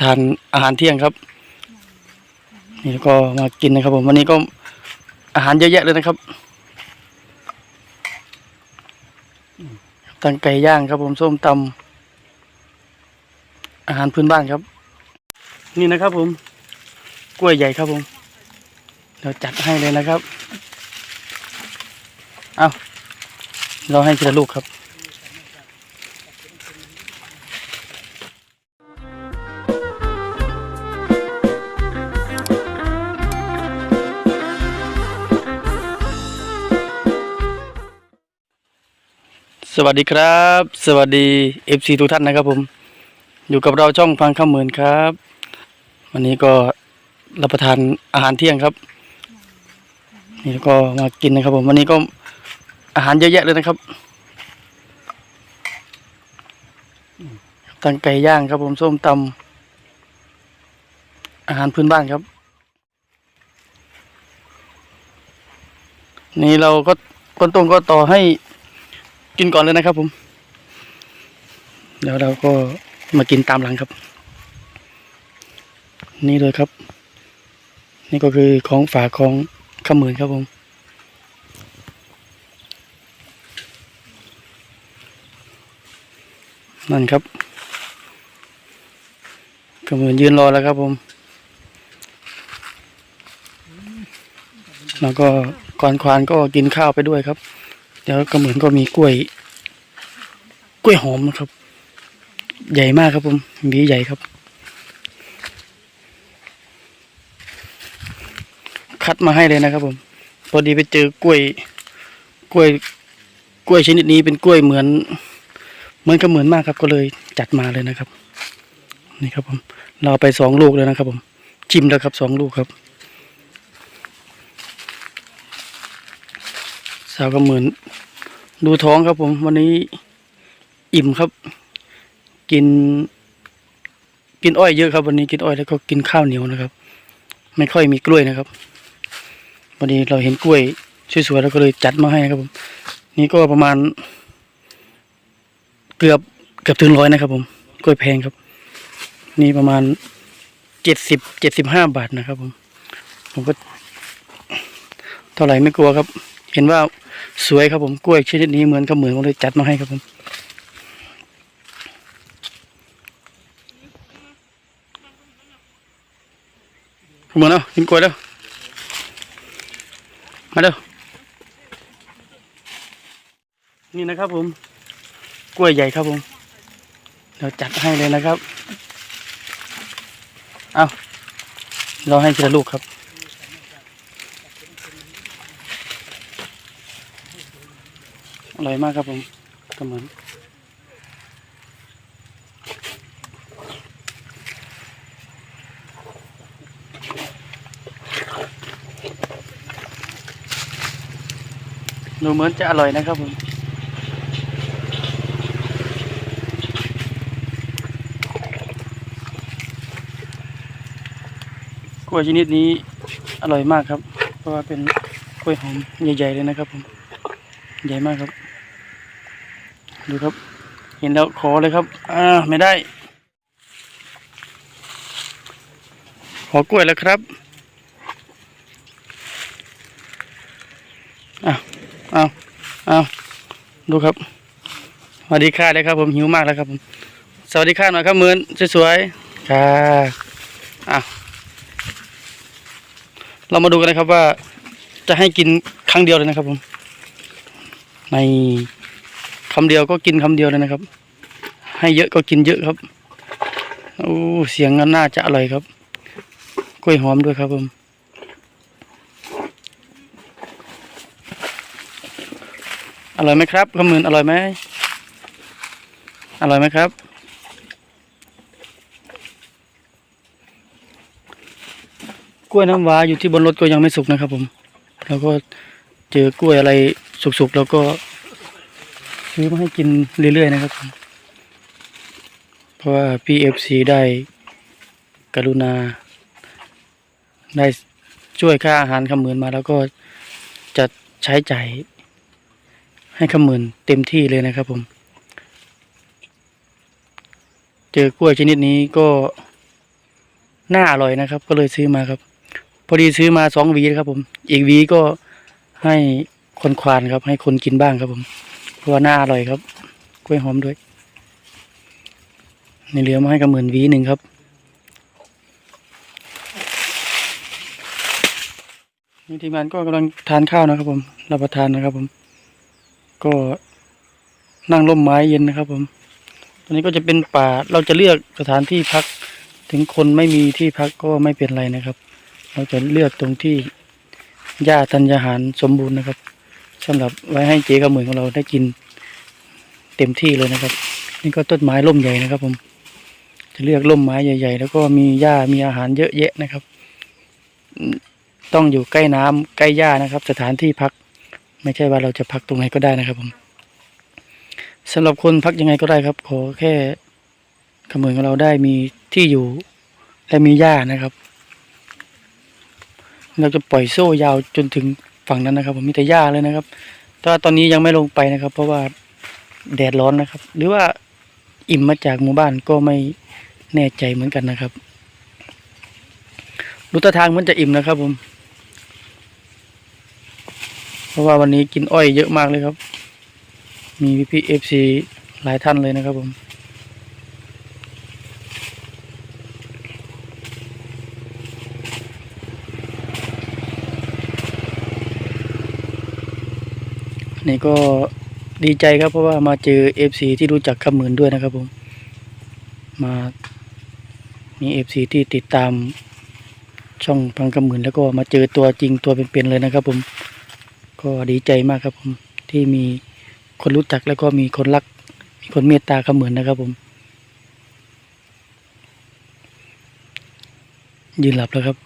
ทานอาหารเที่ยงครับ นี่ก็มากินนะครับผมวันนี้ก็อาหารเยอะแยะเลยนะครับตั้งไก่ย่างครับผมส้มตำอาหารพื้นบ้านครับ นี่นะครับผม กล้วยใหญ่ครับผมเดี๋ยวจัดให้เลยนะครับ เอาเราให้ทีละลูกครับ สวัสดีครับ สวัสดีเอฟซีทุกท่านนะครับผม อยู่กับเราช่องฟังข้ามหมื่นครับ วันนี้ก็รับประทานอาหารเที่ยงครับ นี่แล้วก็มากินนะครับผม วันนี้ก็อาหารเยอะแยะเลยนะครับตั้งไก่ย่างครับผมส้มตำอาหารพื้นบ้านครับ นี่เราก็คนตรงก็ต่อให้ กินก่อนเลยนะครับผมเดี๋ยวเราก็มากินตามหลังครับ นี่เลยครับ นี่ก็คือของฝากของขมืนครับผมนั่นครับขมืนยืนรอแล้วครับผม แล้วก็ก่อนควานก็กินข้าวไปด้วยครับ เดี๋ยวก็เหมือนก็มีกล้วย กล้วยหอมนะครับ ใหญ่มากครับผมหวีใหญ่ครับ คัดมาให้เลยนะครับ ผม พอดีไปเจอกล้วย กล้วย กล้วยชนิดนี้เป็นกล้วยเหมือน เหมือนก็เหมือนมากครับ ก็เลยจัดมาเลยนะครับ นี่ครับผม เราเอาไปสองลูกเลยนะครับ ผม ชิมแล้วครับสองลูกครับ สาวกำเหมือนดูท้องครับผม วันนี้อิ่มครับ กิน กินอ้อยเยอะครับ วันนี้กินอ้อยแล้วก็กินข้าวเหนียวนะครับ ไม่ค่อยมีกล้วยนะครับ วันนี้เราเห็นกล้วยสวยๆแล้วก็เลยจัดมาให้ครับผม นี่ก็ประมาณ เกือบเกือบถึงร้อยนะครับ ผมกล้วยแพงครับ นี่ประมาณเจ็ดสิบเจ็ดสิบห้าบาทนะครับ ผม ผมก็เท่าไหร่ไม่กลัวครับ เห็นว่า สวยครับผมกล้วยชนิดนี้เหมือนกับเหมือนผมเลยจัดมาให้ครับผมเหมือนเอากินกล้วยแล้วมาเร็วนี่นะครับผม กล้วยใหญ่ครับผมเดี๋ยวจัดให้เลยนะครับ เอาเราให้ทีละลูกครับ อร่อยมากครับผมก็เหมือนดูเหมือนจะอร่อยนะครับผมกล้วยชนิดนี้อร่อยมากครับ เพราะว่าเป็นกล้วยหอมใหญ่ๆเลยนะครับผม ใหญ่มากครับ ดูครับ เห็นแล้วขอเลยครับอ่าไม่ได้ ขอกล้วยแล้วครับอ้าวอ้าวอ้าวดูครับสวัสดีค่ะเลยครับผมหิวมากแล้วครับผมสวัสดีค่ะหน่อยครับเหมือนสวยๆค่ะอ้าวเรามาดูกันนะครับว่าจะให้กินครั้งเดียวเลยนะครับผมใน คำเดียวก็กินคำเดียวเลยนะครับ ให้เยอะก็กินเยอะครับโอ้เสียงน่าจะอร่อยครับ กล้วยหอมด้วยครับผมอร่อยไหมครับขมือนอร่อยไหมอร่อยไหมครับ กล้วยน้ำว้าอยู่ที่บนรถก็ยังไม่สุกนะครับผม แล้วก็เจอกล้วยอะไรสุกๆแล้วก็ ซื้อมาให้กินเรื่อยๆนะครับผมเพราะว่า PFC ได้กรุณา ได้ช่วยค่าอาหารคำหมื่นมาแล้วก็จะใช้จ่ายให้คำหมื่นเต็มที่เลยนะครับผม เจอกล้วยชนิดนี้ก็น่าอร่อยนะครับ ก็เลยซื้อมาครับ พอดีซื้อมาสองวีนะครับผม อีกวีก็ให้คนควานครับ ให้คนกินบ้างครับผม เพราะว่าน่าอร่อยครับ กล้วยหอมด้วยในเหลือมาให้กับหมื่นวีหนึ่งครับ นี่ทีมงานก็กำลังทานข้าวนะครับผม รับประทานนะครับผม ก็นั่งร่มไม้เย็นนะครับผม ตอนนี้ก็จะเป็นป่า เราจะเลือกสถานที่พัก ถึงคนไม่มีที่พักก็ไม่เป็นไรนะครับ เราจะเลือกตรงที่หญ้าธัญญาหารสมบูรณ์นะครับ สำหรับไว้ให้เจ๊กับเหมือนของเราได้กินเต็มที่เลยนะครับ นี่ก็ต้นไม้ร่มใหญ่นะครับ ผม จะเลือกร่มไม้ใหญ่ ๆ แล้วก็มีหญ้ามีอาหารเยอะแยะนะครับ ต้องอยู่ใกล้น้ำใกล้หญ้านะครับ สถานที่พัก ไม่ใช่ว่าเราจะพักตรงไหนก็ได้นะครับ ผมสำหรับคนพักยังไงก็ได้ครับ ขอแค่ขมือของเราได้มีที่อยู่และมีหญ้านะครับ เราจะปล่อยโซ่ยาวจนถึง ฝั่งนั้นนะครับ ผมมีแต่หญ้าเลยนะครับแต่ว่าตอนนี้ยังไม่ลงไปนะครับ เพราะว่าแดดร้อนนะครับ หรือว่าอิ่มมาจากหมู่บ้านก็ไม่แน่ใจเหมือนกันนะครับดูท่าทางมันจะอิ่มนะครับ ผม เพราะว่าวันนี้กินอ้อยเยอะมากเลยครับ มีพี่เอฟซีหลายท่านเลยนะครับผม นี่ก็ดีใจครับเพราะว่ามาเจอเอฟซีที่รู้จักคำหมื่นด้วยนะครับผม มามีเอฟซีที่ติดตามช่องพังคำหมื่นแล้วก็มาเจอตัวจริงตัวเป็นๆเลยนะครับ ผม ก็ดีใจมากครับผมที่มีคนรู้จักแล้วก็มีคนรัก มีคนเมตตาคำเหมือนนะครับผม ยืนหลับแล้วครับ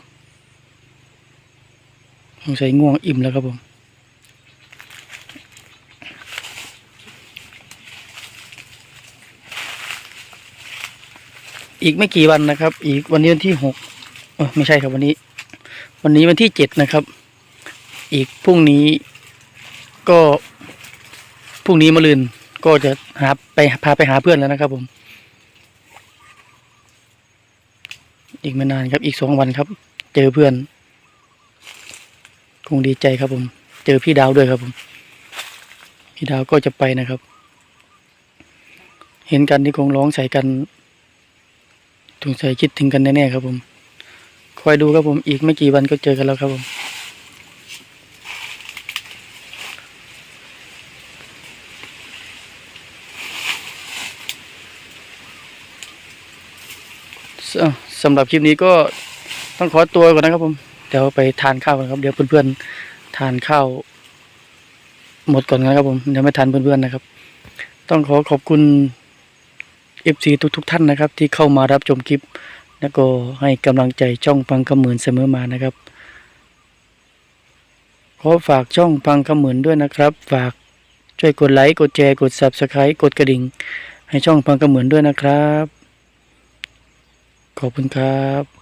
สงสัยง่วงอิ่มแล้วครับผม อีกไม่กี่วันนะครับ อีกวันนี้วันที่หกเออไม่ใช่ครับวันนี้ วันนี้วันที่เจ็ดนะครับ อีกพรุ่งนี้ก็พรุ่งนี้มะรืนก็จะหาไปพาไปหาเพื่อนแล้วนะครับผม อีกไม่นานครับ อีกสองวันครับ เจอเพื่อน คงดีใจครับผม เจอพี่ดาวด้วยครับผม พี่ดาวก็จะไปนะครับ เห็นกันที่คงร้องใส่กัน สงสัยคิดถึงกันแน่ๆครับผม คอยดูครับผม อีกไม่กี่วันก็เจอกันแล้วครับผม สำหรับคลิปนี้ก็ต้องขอตัวก่อนนะครับผม เดี๋ยวไปทานข้าวกันครับ เดี๋ยวเพื่อนๆทานข้าว หมดก่อนนะครับผม เดี๋ยวไม่ทันเพื่อนๆนะครับ ต้องขอขอบคุณ FC ทุกๆท่านนะครับ ที่เข้ามารับชมคลิป แล้วก็ให้กำลังใจช่องพังกำหมื่นเสมอมานะครับ ขอฝากช่องพังกำหมื่นด้วยนะครับ ฝากช่วยกดไลค์กดแชร์กด Subscribe กดกระดิ่ง ให้ช่องพังกำหมื่นด้วยนะครับ ขอบคุณครับ